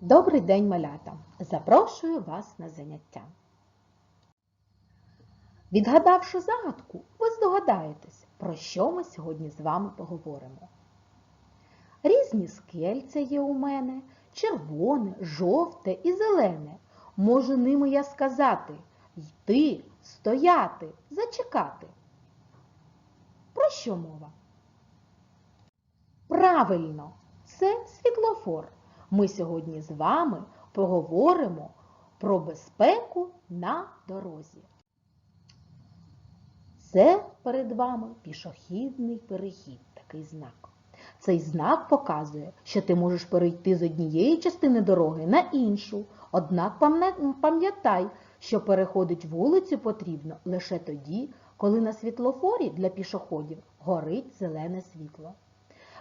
Добрий день, малята! Запрошую вас на заняття. Відгадавши загадку, ви здогадаєтесь, про що ми сьогодні з вами поговоримо. Різні скельця є у мене, червоне, жовте і зелене. Можу ними я сказати йти, стояти, зачекати. Про що мова? Правильно, це світлофор. Ми сьогодні з вами поговоримо про безпеку на дорозі. Це перед вами пішохідний перехід, такий знак. Цей знак показує, що ти можеш перейти з однієї частини дороги на іншу. Однак пам'ятай, що переходить вулицю потрібно лише тоді, коли на світлофорі для пішоходів горить зелене світло.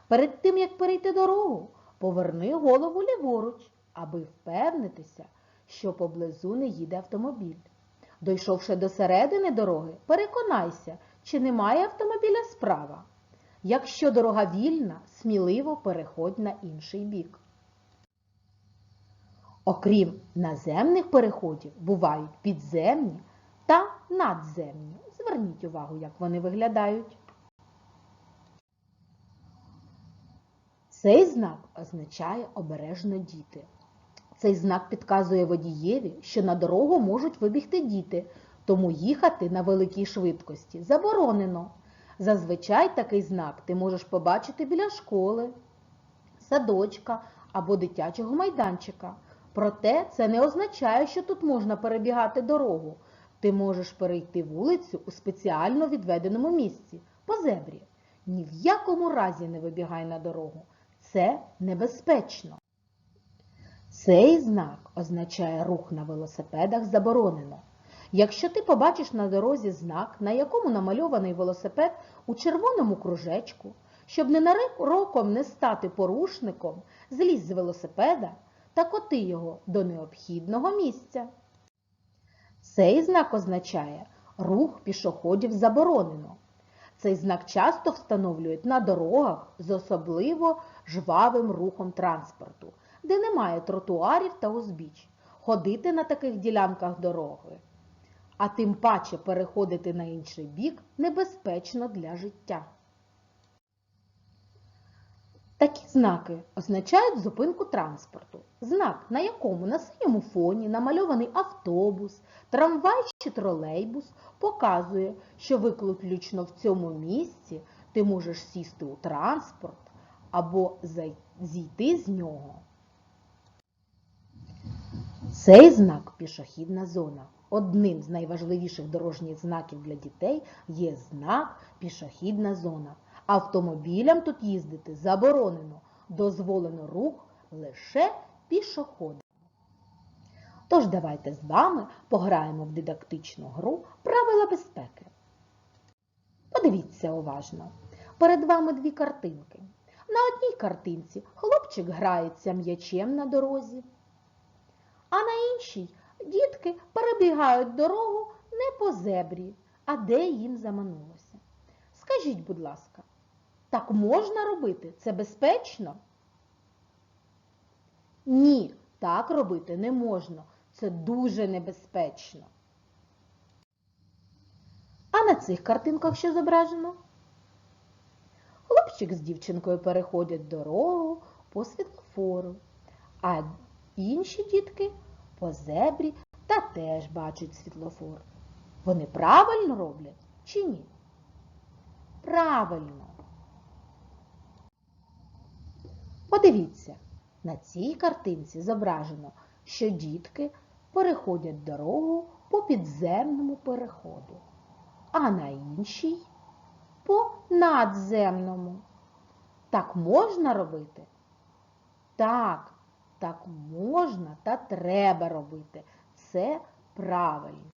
Перед тим, як перейти дорогу, поверни голову ліворуч, аби впевнитися, що поблизу не їде автомобіль. Дійшовши до середини дороги, переконайся, чи немає автомобіля справа. Якщо дорога вільна, сміливо переходь на інший бік. Окрім наземних переходів, бувають підземні та надземні. Зверніть увагу, як вони виглядають. Цей знак означає обережно діти. Цей знак підказує водієві, що на дорогу можуть вибігти діти, тому їхати на великій швидкості заборонено. Зазвичай такий знак ти можеш побачити біля школи, садочка або дитячого майданчика. Проте це не означає, що тут можна перебігати дорогу. Ти можеш перейти вулицю у спеціально відведеному місці по зебрі. Ні в якому разі не вибігай на дорогу. Це небезпечно. Цей знак означає рух на велосипедах заборонено. Якщо ти побачиш на дорозі знак, на якому намальований велосипед у червоному кружечку, щоб ненароком не стати порушником, злізь з велосипеда та коти його до необхідного місця. Цей знак означає рух пішоходів заборонено. Цей знак часто встановлюють на дорогах з особливо жвавим рухом транспорту, де немає тротуарів та узбіч. Ходити на таких ділянках дороги, а тим паче переходити на інший бік небезпечно для життя. Такі знаки означають зупинку транспорту. Знак, на якому на синьому фоні намальований автобус, трамвай чи тролейбус, показує, що виключно в цьому місці ти можеш сісти у транспорт або зійти з нього. Цей знак пішохідна зона. Одним з найважливіших дорожніх знаків для дітей є знак пішохідна зона. Автомобілям тут їздити заборонено, дозволено рух лише пішоходам. Тож давайте з вами пограємо в дидактичну гру правила безпеки. Подивіться уважно. Перед вами дві картинки. На одній картинці хлопчик грається м'ячем на дорозі, а на іншій дітки перебігають дорогу не по зебрі, а де їм заманулося. Скажіть, будь ласка, так можна робити? Це безпечно? Ні, так робити не можна. Це дуже небезпечно. А на цих картинках що зображено? Хлопчик з дівчинкою переходять дорогу по світлофору, а інші дітки по зебрі та теж бачать світлофор. Вони правильно роблять чи ні? Правильно. Подивіться, на цій картинці зображено, що дітки переходять дорогу по підземному переходу, а на іншій по надземному. Так можна робити? Так, так можна та треба робити. Це правильно.